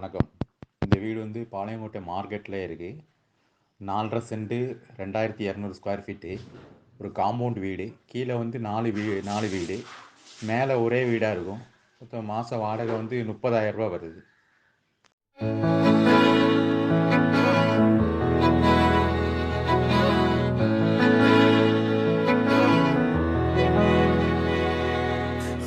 வணக்கம். இந்த வீடு வந்து பாளையங்கோட்டை மார்க்கெட்டில் இருக்குது நாலரை சென்ட்டு ரெண்டாயிரத்தி இரநூறு ஸ்கொயர் ஃபீட்டு ஒரு காம்பவுண்ட் வீடு. கீழே வந்து நாலு வீ நாலு வீடு. மேலே ஒரே வீடாக இருக்கும். மொத்தம் மாத வாடகை வந்து முப்பதாயிரரூபா வருது.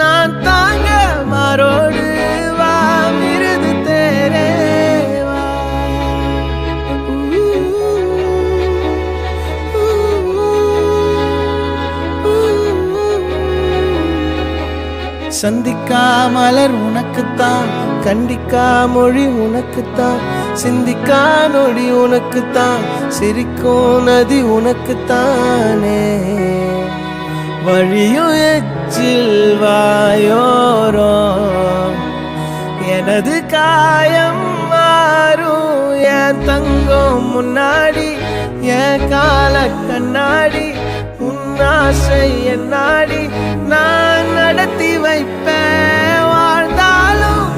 நான் தாங்க மாறோடு வா மிருது தேரே வா. சந்திக்கா மலர் உனக்குத்தான் கண்டிக்கா மொழி உனக்குத்தான் சிந்திக்கா நொடி உனக்குத்தான் சிரிக்கும் நதி உனக்குத்தானே. வழியும் எச்சில் வாயோரோ எனது காயம் மாறும் என் தங்கம் முன்னாடி என் கால கண்ணாடி உன்னாசை ஆசை என்னாடி நான் நடத்தி வைப்பேன் வாழ்ந்தாலும்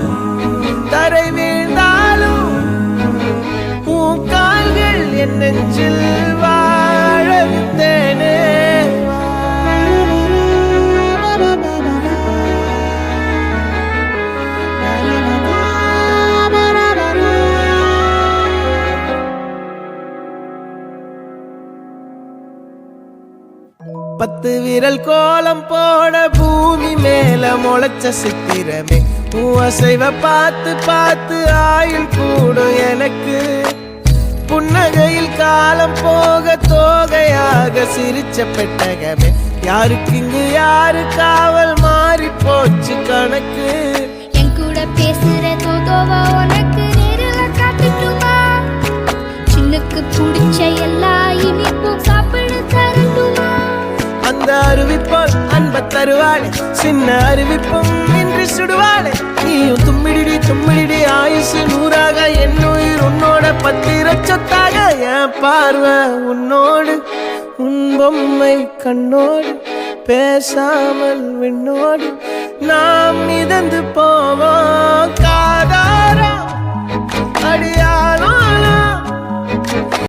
தரை வீழ்ந்தாலும் பூக்கால்கள் என் நெஞ்சில் பத்து விரல் கோலம் போட பூமி மேல முளைச்ச சித்திரமே. உன் அசைவ பார்த்து பார்த்து ஆயுள் கூடும் எனக்கு. புன்னகையில் காலம் போக தோகையாக சிரிச்ச பெட்டகமே. யாருக்கு இங்கு யாரு காவல் மாறி போச்சு கணக்கு. என் கூட பேசுற தோதோவா தருவாளே. சின்ன அறிவிப்பும் இன்றி சுடுவாளே. நீயும் தும்மிடிடி தும்மிடிடி ஆயுசு நூறாக. என் உயிர் உன்னோட பத்திர சொத்தாக. என் பார்வை உன்னோடு உன் பொம்மை கண்ணோடு பேசாமல் விண்ணோடு. நாம் மிதந்து போவோம்.